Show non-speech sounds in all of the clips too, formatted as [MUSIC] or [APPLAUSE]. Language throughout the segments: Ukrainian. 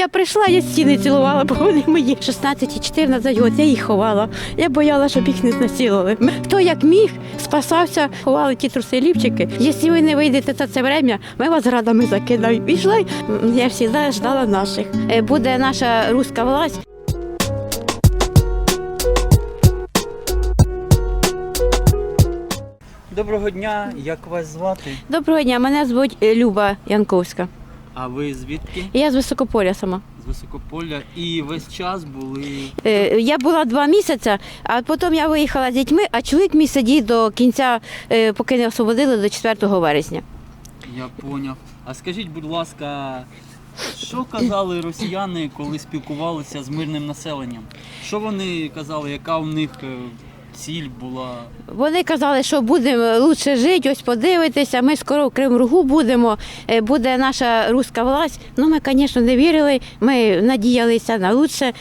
Я прийшла, я стіни цілувала, бо вони мої 16 і 14 років, я їх ховала. Я боялася, щоб їх не знасилували. Хто як міг, спасався, ховали ті труси лівчики. Якщо ви не вийдете за це время, ми вас градами закидаємо. Пішла, м, я завжди ждала наших. Е, Буде наша руська власть. Доброго дня, як вас звати? Доброго дня, мене звуть е, Люба Янковська. А ви звідки? Я з Високополя сама. З Високополя. І весь час були. Е, Я була два місяці, а потім я виїхала з дітьми, а чоловік мій сидів до кінця, е, поки не освободили до 4 вересня. Я поняв. А скажіть, будь ласка, що казали росіяни, коли спілкувалися з мирним населенням? Що вони казали, яка у них е, ціль була? Вони казали, що будемо лучше жити, ось подивитися. Ми скоро в Кримругу будемо, е, буде наша руська власть. Ну, ми, звісно, не вірили. Ми надіялися на лучше.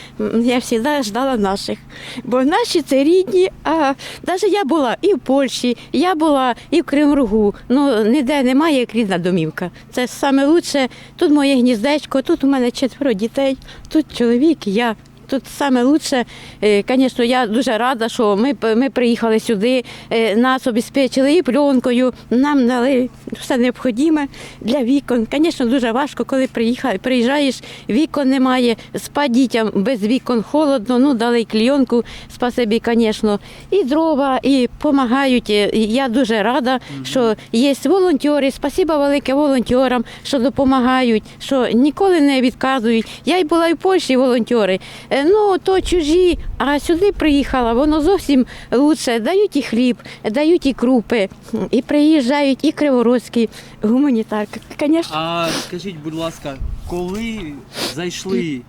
Я завжди ждала наших. Бо наші це рідні. А навіть я була і в Польщі, я була і в Кримругу. Ну ніде немає як рідна домівка. Це саме лучше. Тут моє гніздечко, тут у мене четверо дітей, тут чоловік, я. Тут саме лучше, Е, звісно, я дуже рада, що ми, ми приїхали сюди, е, нас обезпечили і пленкою, нам дали все необхідне для вікон. Звісно, дуже важко, коли приїжджаєш, вікон немає, спати дітям без вікон холодно, ну дали клійонку, спасибі, звісно, і дрова, і допомагають. Я дуже рада, що є волонтери. Спасибо велике волонтерам, що допомагають, що ніколи не відказують. Я й була і в Польщі волонтери. Ну, то чужі, а сюди приїхала, воно зовсім лучше. Дають і хліб, дають і крупи, і приїжджають, і криворозькі гуманітарки. Конечно. А скажіть, будь ласка, коли зайшли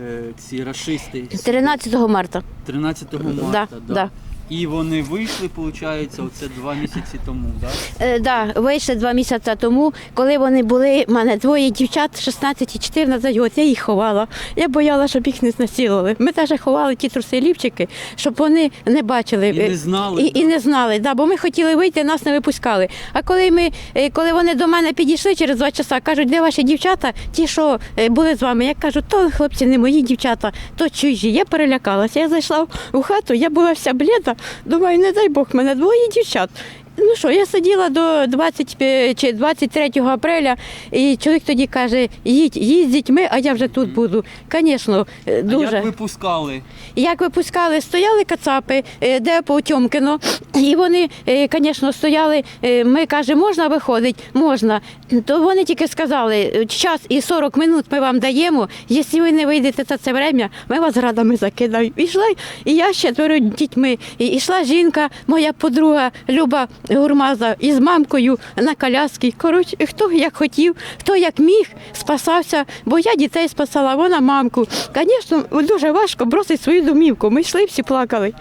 е, ці рашисти 13 марта. 13 Да, марта? да. І вони вийшли, виходить, оце два місяці тому, так? Е, да, вийшли два місяці тому, коли вони були, в мене двоє дівчат, 16 і 14 років, я їх ховала. Я боялася, щоб їх не знасилували. Ми теж ховали ті труси лівчики, щоб вони не бачили. І не знали, І, і не знали, да, бо ми хотіли вийти, нас не випускали. А коли ми, е, коли вони до мене підійшли через два часа, кажуть, де ваші дівчата, ті, що е, були з вами, я кажу, то хлопці не мої дівчата, то чужі. Я перелякалася. Я зайшла в хату, я була вся бліда, думаю, не дай Бог, мене двоє дівчат. Ну що, я сиділа до 20 чи 23 апреля, і чоловік тоді каже: їдь, їдь з дітьми, а я вже тут буду. Звісно, е, А дуже. як випускали? Як випускали, стояли кацапи, е, де по Тьомкіно, і вони, звісно, стояли. е, Ми кажемо, можна виходить? Можна. То вони тільки сказали, е, час і 40 минут ми вам даємо. Якщо ви не вийдете за це время, ми вас градами закидаємо. Ішла, і я ще четверо дітьми. І йшла жінка, моя подруга Люба Гурмаза, із мамкою на коляски. Коротше, хто як хотів, хто як міг, спасався, бо я дітей спасала, вона мамку. Звісно, дуже важко бросити свою домівку. Ми йшли, всі плакали.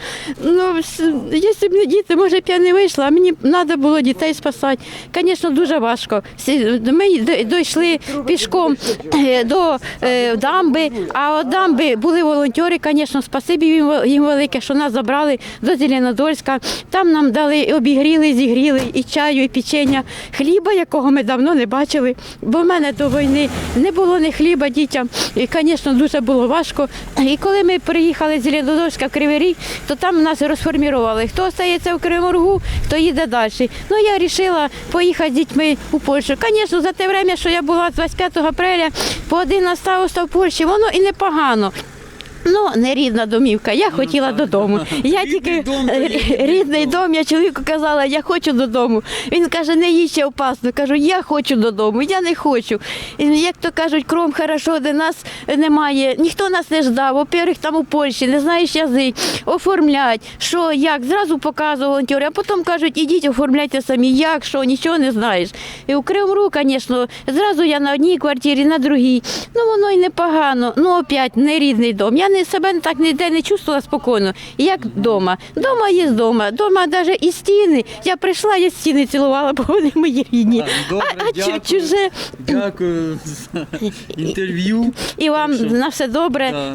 Ну, якщо б не діти, може б я не вийшла, мені треба було дітей спасати. Звісно, дуже важко. Ми дійшли пішком е, до е, дамби, а от дамби були волонтери, звісно, спасибі їм, велике, що нас забрали до Зеленодольська. Там нам дали, обігріли, зігріли і чаю, і печення, хліба, якого ми давно не бачили. Бо в мене до війни не було ні хліба дітям. І, звісно, дуже було важко. І коли ми приїхали з Зеленодольська в Кривий Ріг, то там нас розформірували. Хто в Кривому то їде далі. Ну, я вирішила поїхати з дітьми у Польщу. Звісно, за те время, що я була з 25 апреля по 11 августа в Польщі, воно і непогано. Ну, не рідна домівка, я хотіла так, додому. Я тільки дом рідний дом. я чоловіку казала, я хочу додому. Він каже, не їдь ще опасно. Кажу, я хочу додому, я не хочу. І, як то кажуть, кром хорошо, де нас немає. Ніхто нас не ждав. Во-первых, там у Польщі, не знаєш язик, оформлять, що, як, зразу показував волонтери, а потім кажуть, ідіть, оформляйте самі, як, що, нічого не знаєш. І у Кримру, звісно, зразу я на одній квартирі, на другій. Ну воно й непогано. Ну, опять, не рідний дом. Я не себе так ніде не чувствувала спокійно, як вдома. Дома є вдома, Дома навіть і стіни. Я прийшла, я стіни цілувала, бо вони мої рідні. Так, добре, а, а дякую. чуже. Дякую за [LAUGHS] інтерв'ю. І вам Так що- на все добре. Да.